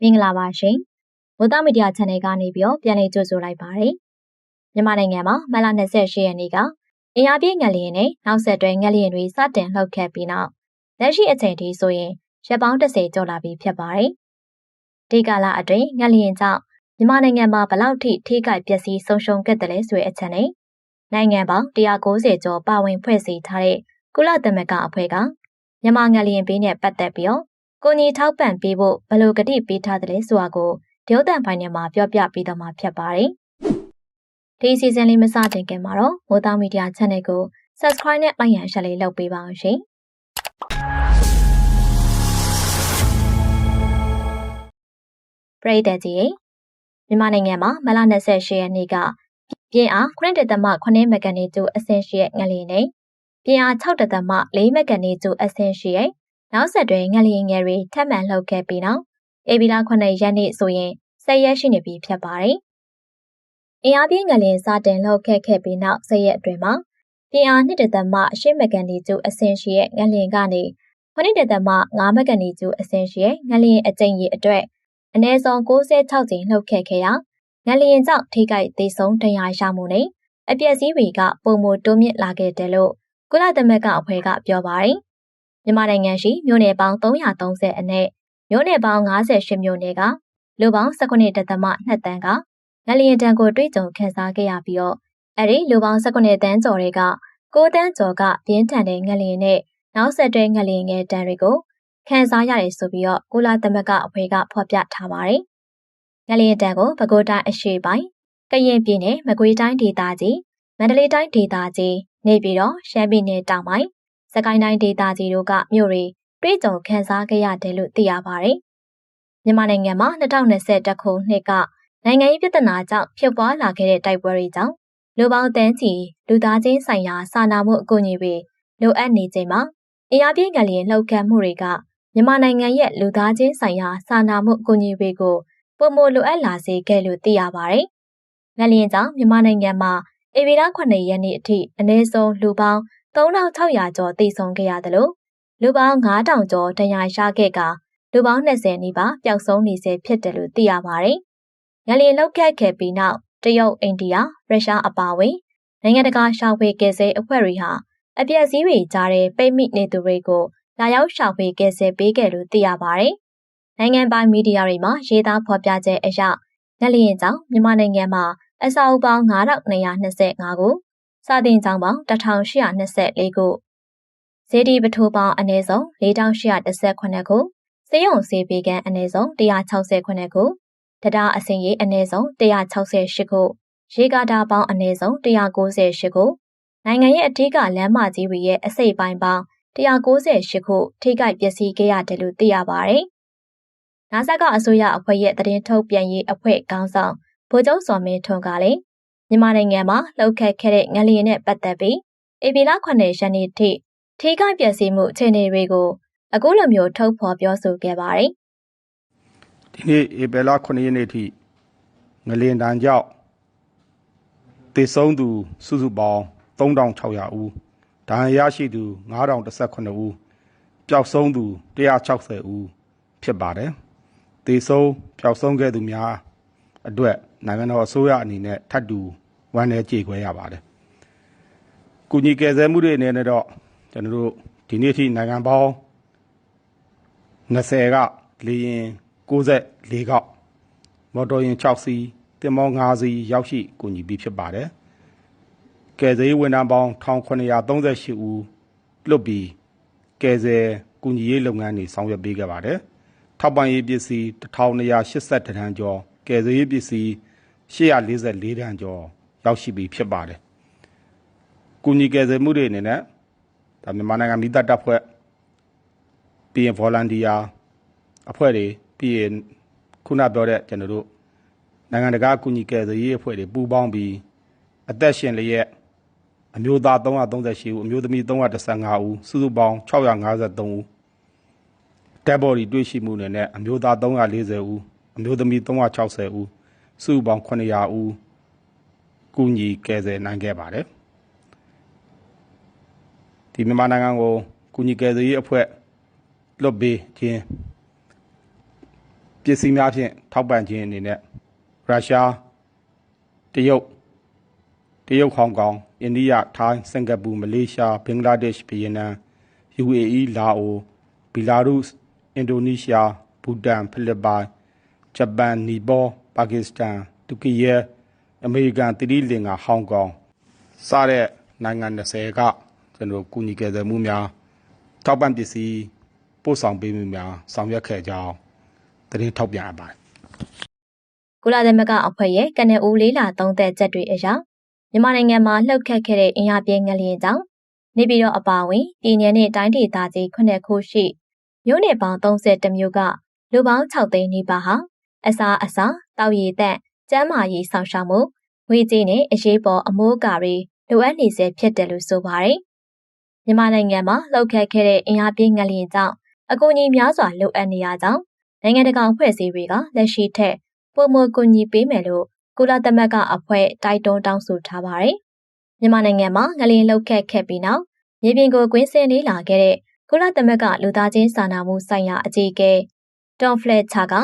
မင်္ဂလာပါရှင်။မိုးသားမီဒီယာ channel ကနေပြီးတော့ပြန်လည်ကြိုဆိုလိုက်ပါတယ်။မြန်မာနိုင်ငံမှာမလ28ရက်နေ့ကအင်အားပြည့်ငလျင်နဲ့နောက်ဆက်တွဲငလျင်တွေစတင်လှုပ်ခတ်ပြီးနောက်လက်ရှိအချိန်ထိဆိုရင်ရက်ပေါင်း30ကျော်လာပြီဖြစ်ပါတယ်။ဒီကာလအတွင်းငလျင်ကြောင့်မြန်မာနိုင်ငံမှာဘလောက်ထိထိခိုက်ပျက်စီးဆုံးရှုံးခဲ့တယ်လဲဆိုတဲ့အချက်နဲ့နိုင်ငံပေါင်း190ကျော်ပါဝင်ဖွဲ့စည်းထားတဲ့ကုလသမဂ္ဂအဖွဲ့ကမြန်မာငလျင်ပေးနဲ့ပတ်သက်ပြီးတော့ ကိုညီထောက်ပံ့ပေးဖို့ဘယ်လိုကတိပေးထားသလဲဆိုတာကိုဒေါသန်ဖိုင်နယ်မှာပြောပြပေးတော့မှာဖြစ်ပါတယ်။ဒီစီဇန်လေးမစတင်ခင်မှာတော့မိုးသားမီဒီယာ channel ကို subscribe နဲ့ like ရန်ရှယ်လေးလုပ်ပေးပါအောင်ရှင်။ပရိသတ်ကြီးမြန်မာနိုင်ငံမှာမလ28ရက်နေ့ကပြင်းအား9.8မက်ဂနီတူအဆင့်ရှိတဲ့ငလျင်နဲ့ပြင်းအား6.4မက်ဂနီတူအဆင့်ရှိတဲ့ နောက်ဆက်တွဲငလျင်ငယ်တွေထပ်မံလှုပ်ခဲ့ပြီးနောက်ဧပြီလ9ရက်နေ့ဆိုရင်ဆက်ရက်ရှိနေပြီဖြစ်ပါတယ်။အင်အားပြင်းငလျင်စတင်လှုပ်ခဲ့ခဲ့ပြီးနောက်ဆက်ရက်အတွင်းမှာပြင်းအား2တသမအရှိမကန်ဒီကျူအဆင့်ရှိရဲ့ငလျင်ကနေ9တသမ9မကန်ဒီကျူအဆင့်ရှိရဲ့ငလျင်အကြိမ်ကြီးအတွက်အနည်းဆုံး66ကြိမ်လှုပ်ခဲ့ခဲ့ရာငလျင်ကြောင့်ထိခိုက်သေးဆုံးတရားရမှုနဲ့အပျက်စီးတွေကပုံမတိုးမြင့်လာခဲ့တယ်လို့ကုလသမဂ္ဂအဖွဲ့ကပြောပါတယ်။ မြန်မာနိုင်ငံရှိမြို့နယ်ပေါင်း330အနက်မြို့နယ်ပေါင်း58မြို့နယ်ကလူပေါင်း19.2တန်းကငလျင်တန်းကိုတွေ့ကြုံခန်းစားခဲ့ရပြီးတော့အဲ့ဒီလူပေါင်း19တန်းကျော်တွေက6တန်းကျော်ကပြင်းထန်တဲ့ငလျင်နဲ့နောက်ဆက်တွဲငလျင်ငယ်တန်းတွေကိုခန်းစားရတယ်ဆိုပြီးတော့ကုလသမဂ္ဂအဖွဲ့ကဖော်ပြထားပါတယ်။ငလျင်တန်းကိုပဲခူးတိုင်းအရှေ့ပိုင်းကရင်ပြည်နယ်မကွေးတိုင်းဒေသကြီးမန္တလေးတိုင်းဒေသကြီးနေပြည်တော်ရှမ်းပြည်နယ်တောင်ပိုင်း စကိုင်းတိုင်းဒေသကြီးတို့ကမြို့တွေတွေးကြုံခန်းစားခဲ့ရတယ်လို့သိရပါတယ်။မြန်မာနိုင်ငံမှာ2021ခုနှစ်ကနိုင်ငံရေးပြဿနာကြောင့်ဖြစ်ပွားလာခဲ့တဲ့တိုက်ပွဲတွေကြောင့်လူပေါင်းတန်းချီလူသားချင်းဆိုင်ရာစာနာမှုအကူအညီတွေလိုအပ်နေချိန်မှာအင်အားပြင်းကလေးလှုပ်ခတ်မှုတွေကမြန်မာနိုင်ငံရဲ့လူသားချင်းဆိုင်ရာစာနာမှုအကူအညီတွေကိုပုံမလိုအပ်လာစေခဲ့လို့သိရပါတယ်။ငလျင်ကြောင့်မြန်မာနိုင်ငံမှာဧပြီလ9ရက်နေ့အထိအနည်းဆုံးလူပေါင်း 3600ကျော်သေဆုံးခဲ့ရတယ်လို့လူပေါင်း9000ကျော်ဒဏ်ရာရခဲ့ကလူပေါင်း20နီးပါးပျောက်ဆုံးနေဆဲဖြစ်တယ်လို့သိရပါတယ်။ငလျင်လောက်ခဲ့ခဲ့ပြီးနောက်တရုတ်အိန္ဒိယရုရှားအပါအဝင်နိုင်ငံတကာရှာဖွေကယ်ဆယ်အဖွဲ့တွေဟာအပြက်စည်းတွေကြားတဲ့ပိတ်မိနေသူတွေကိုလာရောက်ရှာဖွေကယ်ဆယ်ပေးခဲ့လို့သိရပါတယ်။နိုင်ငံပိုင်မီဒီယာတွေမှာရေးသားဖော်ပြချက်အရငလျင်ကြောင့်မြန်မာနိုင်ငံမှာအစာအုပ်ပေါင်း9225ခု စာတင်ကျောင်းပေါင်း1824ခုဇေဒီပထိုးပေါင်းအနည်းဆုံး4818ခုစေယုံစေပေကန်အနည်းဆုံး168ခုတရားအစင်ရေးအနည်းဆုံး168ခုရေကာတာပေါင်းအနည်းဆုံး198ခုနိုင်ငံရဲ့အထက်ကလမ်းမကြီးတွေရဲ့အစိပ်ပိုင်းပေါင်း198ခုထိခိုက်ပျက်စီးခဲ့ရတယ်လို့သိရပါတယ်။နာဆာကအစိုးရအဖွဲ့ရဲ့တရင်ထုတ်ပြန်ရေးအဖွဲ့ခေါင်းဆောင်ဗိုလ်ချုပ်စော်မင်းထွန်းကလည်း မြန်မာနိုင်ငံမှာလှုပ်ခတ်ခဲ့တဲ့ငလျင်နဲ့ပတ်သက်ပြီးဧပြီလ9ရက်နေ့ထိထိခိုက်ပျက်စီးမှုအခြေအနေတွေကိုအခုလိုမျိုးထုတ်ဖော်ပြောဆိုခဲ့ပါတယ်။ဒီနေ့ဧပြီလ9ရက်နေ့ထိငလျင်တန်းကြောင့်သေဆုံးသူစုစုပေါင်း3600ဦးဒဏ်ရာရရှိသူ9018ဦးပျောက်ဆုံးသူ160ဦးဖြစ်ပါတယ်။သေဆုံးပျောက်ဆုံးခဲ့သူများအတွက်နိုင်ငံတော်အစိုးရအနေနဲ့ထပ်တူ ဝမ်းနည်းကြေကွဲရပါတယ်။ကုညီကယ်ဆယ်မှုတွေအနေနဲ့တော့ကျွန်တော်တို့ဒီနေ့ထိနိုင်ငံပေါင်း20ကလေရင်64ကောက်မော်တော်ယာဉ်6စီးတင်မော5စီးရောက်ရှိကူညီပြီးဖြစ်ပါတယ်။ကယ်ဆယ်ဝန်ထမ်းပေါင်း1938ဦးလွတ်ပြီးကယ်ဆယ်ကူညီရေးလုပ်ငန်းတွေဆောင်ရွက်ပေးခဲ့ပါတယ်။ထောက်ပံ့ရေးပစ္စည်း1280တန်းကျော်ကယ်ဆယ်ရေးပစ္စည်း844တန်းကျော် ရောက်ရှိပြီးဖြစ်ပါတယ်။ကုညီကယ်ဆယ်မှုတွေအနေနဲ့ဒါမြန်မာနိုင်ငံမိသားတပ်ဖွဲ့ပြီးရင် volunteer အဖွဲ့တွေပြီးရင်ခုနပြောတဲ့ကျွန်တော်တို့နိုင်ငံတကာကုညီကယ်ဆယ်ရေးအဖွဲ့တွေပူးပေါင်းပြီးအသက်ရှင်လျက်အမျိုးသား338ဦးအမျိုးသမီး315ဦးစုစုပေါင်း653ဦးတက်ဘော်ဒီတွေ့ရှိမှုနဲ့အမျိုးသား340ဦးအမျိုးသမီး360ဦးစုစုပေါင်း900ဦး ကူညီကယ်ဆယ်နိုင်ခဲ့ပါတယ်ဒီမြန်မာနိုင်ငံကိုကူညီကယ်ဆယ်ရေးအဖွဲ့လွတ်ပေးခြင်းပစ္စည်းများဖြင့်ထောက်ပံ့ခြင်းအနေနဲ့ရုရှားတရုတ်တရုတ်ဟောင်ကောင်အိန္ဒိယထိုင်းစင်ကာပူမလေးရှားဘင်္ဂလားဒေ့ရှ်ဗီယက်နမ် UAE လာအိုဘီလာရုစ်အင်ဒိုနီးရှားဘူတန်ဖိလစ်ပိုင်ဂျပန်နီပေါပါကစ္စတန်တူကီယ အမေရိကန်သီရိလင်္ကာဟောင်ကောင်စတဲ့နိုင်ငံ20ကကျွန်တော်ကူညီခဲ့တဲ့မှုများထောက်ပံ့ပစ္စည်းပို့ဆောင်ပေးမှုများဆောင်ရွက်ခဲ့ကြောင်းသတင်းထုတ်ပြန်အပ်ပါတယ်ကုလသမဂ္ဂအဖွဲ့ရဲ့ကနေဦးလေးလာသုံးသက်ချက်တွေအရမြန်မာနိုင်ငံမှာလှုပ်ခတ်ခဲ့တဲ့အင်အားပြင်းငလျင်ကြောင့်နေပြည်တော်အပါအဝင်ပြည်년နဲ့တိုင်းဒေသကြီး9ခုရှိမြို့နယ်ပေါင်း32မြို့ကလူပေါင်း6သိန်းနီးပါးဟာအစာအစာတောက်ရည်သက်ကျန်းမာရေးဆောင်ရှောက်မှု ငွေကြေးနဲ့အရေးပေါ်အမိုးအကာတွေလိုအပ်နေစေဖြစ်တယ်လို့ဆိုပါတယ်။မြန်မာနိုင်ငံမှာလှုပ်ခတ်ခဲ့တဲ့အင်အားပြင်းငလျင်ကြောင့်အကူအညီများစွာလိုအပ်နေရကြောင်းနိုင်ငံတကာအဖွဲ့အစည်းတွေကလက်ရှိထက်ပုံမကူညီပေးမယ်လို့ကုလသမဂ္ဂအဖွဲ့တိုက်တွန်းတောင်းဆိုထားပါတယ်။မြန်မာနိုင်ငံမှာငလျင်လှုပ်ခတ်ခဲ့ပြီးနောက်မြေပြင်ကိုကွင်းဆင်းနေလာခဲ့တဲ့ကုလသမဂ္ဂလူသားချင်းစာနာမှုဆိုင်ရာအကြီးအကဲတွန်ဖလက်ချာက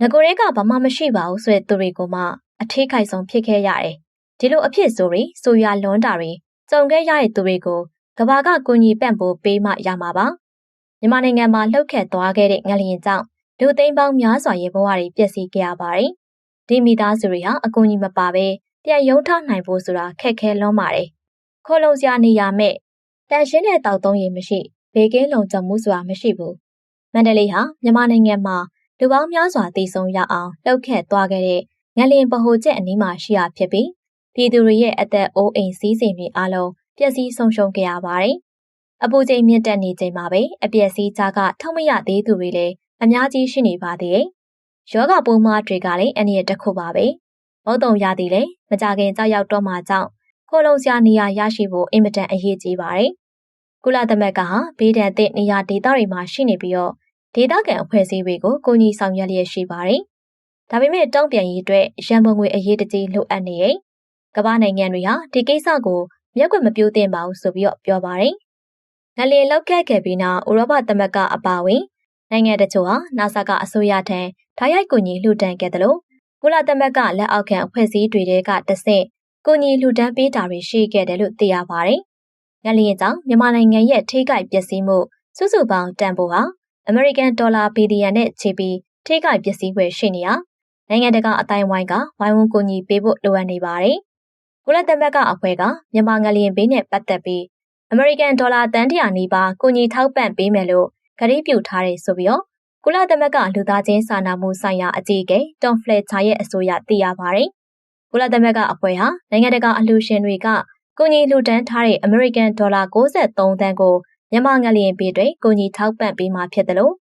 ငကိုရဲကဘာမှမရှိပါဘူးဆိုတဲ့သူတွေကိုမှ အထီးခိုက်ဆုံးဖြစ်ခဲ့ရတယ်။ဒီလိုအဖြစ်ဆိုတွေဆိုရလွန်းတာတွေကြုံခဲ့ရတဲ့သူတွေကိုကဘာကကူညီပံ့ပိုးပေးမှရမှာပါ။မြန်မာနိုင်ငံမှာလှုပ်ခတ်သွားခဲ့တဲ့ငလျင်ကြောင့်လူသိန်းပေါင်းများစွာရဲ့ဘဝတွေပျက်စီးခဲ့ရပါတယ်။ဒီမိသားစုတွေဟာအကူအညီမပါဘဲပြန်ရုံထနိုင်ဖို့ဆိုတာခက်ခဲလွန်းပါတယ်။ခိုးလုံစရာနေရမဲ့တန်ရှင်းတဲ့တောက်သုံးရည်မရှိဘေကင်းလုံခြုံမှုဆိုတာမရှိဘူး။မန္တလေးဟာမြန်မာနိုင်ငံမှာလူပေါင်းများစွာတည်ဆုံရအောင်လှုပ်ခတ်သွားခဲ့တဲ့ ငလျင်ဗဟိုချက်အနီးမှာရှိရဖြစ်ပြီးပြည်သူတွေရဲ့အသက်အိုးအိမ်စည်းစိမ်တွေအလုံးပျက်စီးဆုံးရှုံးခဲ့ရပါတယ်။အပူချိန်မြင့်တက်နေချိန်မှာပဲအပျက်စီးကြကထောက်မရသေးသူတွေလည်းအများကြီးရှိနေပါသေးတယ်။ယောဂပိုးမတွေကလည်းအနည်းတစ်ခုပါပဲ။မုတ်တုံရသည်လည်းမကြခင်ကြောက်ရောက်တော့မှကြောင့်ခိုးလုံစရာနေရာရရှိဖို့အင်မတန်အရေးကြီးပါတယ်။ကုလသမဂ္ဂဟာဘေးဒဏ်သင့်နေရာဒေသတွေမှာရှိနေပြီးတော့ဒေသခံအဖွဲ့အစည်းတွေကိုကိုကြီးဆောင်ရွက်လျက်ရှိပါတယ်။ ဒါပေမဲ့တုံ့ပြန်ရေးအတွက်ရန်ပုံငွေအရေးတကြီးလိုအပ်နေရဲ့။ကမ္ဘာနိုင်ငံတွေဟာဒီကိစ္စကိုမျက်ကွယ်မပြိုးသင့်ပါဘူးဆိုပြီးတော့ပြောပါတယ်။ငလျင်လောက်ခဲ့ခဲ့ပြီးနောက်ဥရောပသမဂ္ဂအပါအဝင်နိုင်ငံတချို့ဟာ NASA ကအစိုးရထံဓာတ်ရိုက်ကူညီလှူဒန်းခဲ့တယ်လို့ကုလသမဂ္ဂလက်အောက်ခံအဖွဲ့အစည်းတွေကတဆင့်ကူညီလှူဒန်းပေးတာတွေရှိခဲ့တယ်လို့သိရပါတယ်။ငလျင်ကြောင့်မြန်မာနိုင်ငံရဲ့ထိခိုက်ပျက်စီးမှုစုစုပေါင်းတန်ဖိုးဟာအမေရိကန်ဒေါ်လာဘီလီယံနဲ့ချီပြီးထိခိုက်ပျက်စီးွယ်ရှိနေရ နိုင်ငံတကာအတိုင်းဝိုင်းကဝိုင်းဝန်းကူညီပေးဖို့လိုအပ်နေပါတယ်။ကုလသမဂ္ဂအဖွဲ့ကမြန်မာငလျင်ဘေးနဲ့ပတ်သက်ပြီးအမေရိကန်ဒေါ်လာတန်တရာနီးပါးကူညီထောက်ပံ့ပေးမယ်လို့ကတိပြုထားတယ်ဆိုပြီးတော့ကုလသမဂ္ဂလူသားချင်းစာနာမှုဆိုင်ရာအကြီးအကဲတွန်ဖလက်ချာရဲ့အဆိုအရသိရပါတယ်။ကုလသမဂ္ဂအဖွဲ့ဟာနိုင်ငံတကာအလှူရှင်တွေကကူညီလှူဒန်းထားတဲ့အမေရိကန်ဒေါ်လာ63သန်းကိုမြန်မာငလျင်ပြည်တွေကူညီထောက်ပံ့ပေးမှာဖြစ်တယ်လို့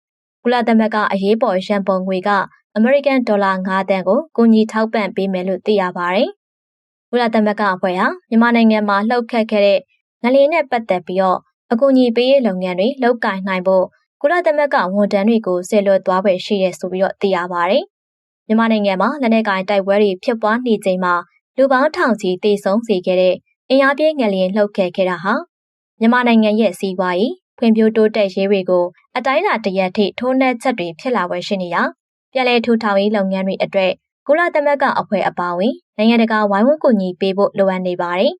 ကုလသမဂ္ဂအရေးပေါ်ရန်ပုံငွေက အမေရိကန်ဒေါ်လာ9သန်းကိုကူညီထောက်ပံ့ပေးမယ်လို့သိရပါတယ်။ကုလသမဂ္ဂအဖွဲ့ဟာမြန်မာနိုင်ငံမှာလှုပ်ခတ်ခဲ့တဲ့ငလျင်နဲ့ပတ်သက်ပြီးတော့အကူအညီပေးရေးလုပ်ငန်းတွေလုပ်ကိုင်နိုင်ဖို့ကုလသမဂ္ဂဝန်ထမ်းတွေကိုဆယ်လွတ်သွားပဲရှိရဲဆိုပြီးတော့သိရပါတယ်။မြန်မာနိုင်ငံမှာလက်နက်ကိုင်တိုက်ပွဲတွေဖြစ်ပွားနေချိန်မှာလူပေါင်းထောင်ချီတေဆုံးစေခဲ့တဲ့အင်အားပြင်းငလျင်လှုပ်ခဲ့ခဲ့တာဟာမြန်မာနိုင်ငံရဲ့စီးပွားရေးဖွံ့ဖြိုးတိုးတက်ရေးတွေကိုအတိုင်းအတာတရက်ထိထိုးနှက်ချက်တွေဖြစ်လာဝယ်ရှိနေရ ပြည်လဲထူထောင်ရေးလုပ်ငန်းတွေအတွက်ကုလသမဂ္ဂအဖွဲ့အပါအဝင်နိုင်ငံတကာဝိုင်းဝန်းကူညီပေးဖို့လိုအပ်နေပါတယ်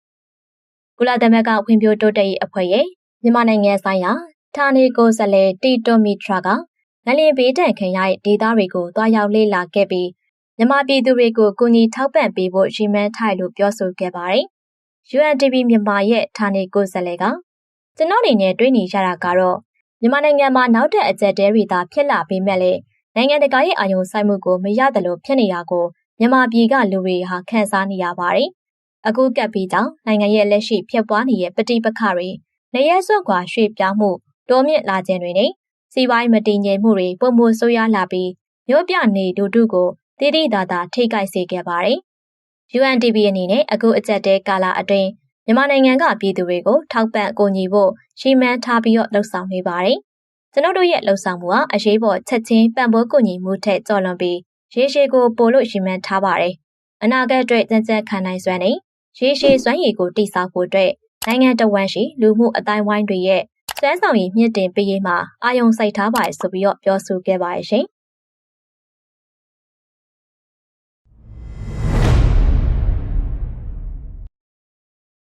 ။ကုလသမဂ္ဂဖွံ့ဖြိုးတိုးတက်ရေးအဖွဲ့ရဲ့မြန်မာနိုင်ငံဆိုင်ရာဌာနေကိုယ်စားလှယ်တီတိုမီထရာကငလျင်ဘေးတန့်ခံရတဲ့ဒေသတွေကိုတွားရောက်လေ့လာခဲ့ပြီးမြန်မာပြည်သူတွေကိုကူညီထောက်ပံ့ပေးဖို့ရည်မှန်းထားလို့ပြောဆိုခဲ့ပါတယ်။ UNDP မြန်မာရဲ့ဌာနေကိုယ်စားလှယ်ကကျွန်တော်အနေနဲ့တွေးနေကြတာကတော့မြန်မာနိုင်ငံမှာနောက်ထပ်အကြက်တဲတွေသာဖြစ်လာပေမဲ့လည်း နိုင်ငံတကာရဲ့အာရုံစိုက်မှုကိုမရတယ်လို့ဖြစ်နေတာကိုမြန်မာပြည်ကလူတွေဟာခံစားနေရပါတယ်။အခုကပ်ပြီးကြောင့်နိုင်ငံရဲ့လက်ရှိဖြစ်ပွားနေတဲ့ပဋိပက္ခတွေနေရဲစွန့်ခွာရွှေ့ပြောင်းမှုတိုးမြင့်လာခြင်းတွေနဲ့စီးပွားရေးမတည်ငြိမ်မှုတွေပုံမှုဆိုးရွားလာပြီးမြို့ပြနေဒုတုကိုတည်တည်သာသာထိခိုက်စေခဲ့ပါတယ်။ UNDP အနေနဲ့အခုအကြက်တဲကာလအတွင်းမြန်မာနိုင်ငံကပြည်သူတွေကိုထောက်ပံ့ကူညီဖို့ရှီမန်းထားပြီးတော့လှုပ်ဆောင်နေပါတယ်။ ကျွန်တော်တို့ရဲ့လှုပ်ဆောင်မှုဟာအရေးပေါ်ချက်ချင်းပံ့ပိုးကူညီမှုထက်ကျော်လွန်ပြီးရေရှည်ကိုပို့လို့ရှီမန်းထားပါတယ်။အနာဂတ်အတွက်ကြံ့ကြံ့ခံနိုင်စွမ်းနဲ့ရေရှည်စွမ်းရည်ကိုတိစောက်ဖို့အတွက်နိုင်ငံတော်ဝန်ရှိလူမှုအတိုင်းဝိုင်းတွေရဲ့စွမ်းဆောင်ရည်မြင့်တင်ပေးရေးမှာအာယုံစိုက်ထားပါရဆိုပြီးတော့ပြောဆိုခဲ့ပါရဲ့ရှင်